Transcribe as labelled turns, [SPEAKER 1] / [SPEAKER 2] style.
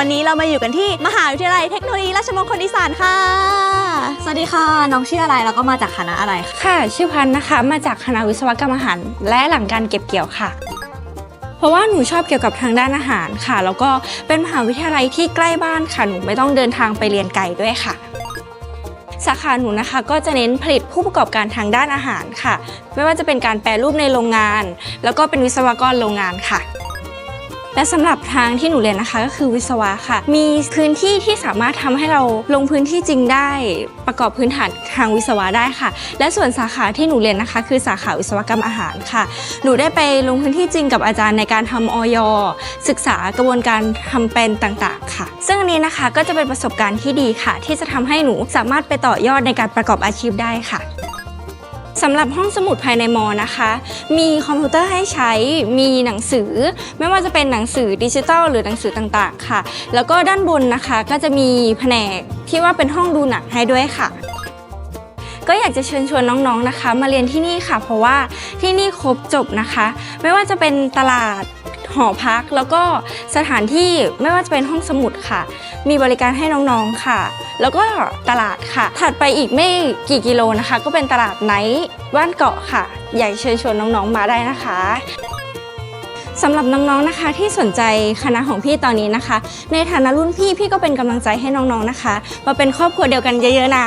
[SPEAKER 1] วันนี้เรามาอยู่กันที่มหาวิทยาลัยเทคโนโลยีราชมงคลอีสานค่ะ สวัสดีค่ะ น้องชื่ออะไรแล้วก็มาจากคณะอะไรคะ
[SPEAKER 2] ค่ะ ชื่อพันธ์นะคะ มาจากคณะวิศวกรรมอาหาร และหลังการเก็บเกี่ยวค่ะ เพราะว่าหนูชอบเกี่ยวกับทางด้านอาหารค่ะ แล้วก็เป็นมหาวิทยาลัยที่ใกล้บ้านค่ะ หนูไม่ต้องเดินทางไปเรียนไกลด้วยค่ะ สาขาหนูนะคะก็จะเน้นผลิตผู้ประกอบการทางด้านอาหารค่ะ ไม่ว่าจะเป็นการแปรรูปในโรงงาน แล้วก็เป็นวิศวกรโรงงานค่ะ และสำหรับทางที่หนูเรียนนะคะ ก็คือวิศวะค่ะ มีพื้นที่ที่สามารถทำให้เราลงพื้นที่จริงได้ประกอบพื้นฐานทางวิศวะได้ค่ะ และส่วนสาขาที่หนูเรียนนะคะ คือสาขาวิศวกรรมอาหารค่ะ หนูได้ไปลงพื้นที่จริงกับอาจารย์ในการทำออยศึกษากระบวนการทำเป็นต่างๆ ค่ะ ซึ่งอันนี้นะคะก็จะเป็นประสบการณ์ที่ดีค่ะ ที่จะทำให้หนูสามารถไปต่อยอดในการประกอบอาชีพได้ค่ะำหรับห้องสมุดภายในมอนะคะ มีคอมพิวเตอร์ให้ใช้ มีหนังสือ ไม่ว่าจะเป็นหนังสือดิจิทัลหรือหนังสือต่างๆ ค่ะ แล้วก็ด้านบนนะคะก็จะมีแผนกที่ว่าเป็นห้องดูหนังให้ด้วยค่ะ ก็อยากจะเชิญชวนน้องๆนะคะ มาเรียนที่นี่ค่ะ เพราะว่าที่นี่ครบจบนะคะ ไม่ว่าจะเป็นตลาดหอพักแล้วก็สถานที่ไม่ว่าจะเป็นห้องสมุดค่ะ มีบริการให้น้องๆค่ะ แล้วก็ตลาดค่ะ ถัดไปอีกไม่กี่กิโลนะคะ ก็เป็นตลาดไนท์บ้านเกาะค่ะ อยากเชิญชวนน้องๆมาได้นะคะสำหรับน้องๆนะคะที่สนใจคณะของพี่ตอนนี้นะคะ ในฐานะรุ่นพี่พี่ก็เป็นกำลังใจให้น้องๆนะคะ มาเป็นครอบครัวเดียวกันเยอะๆนะ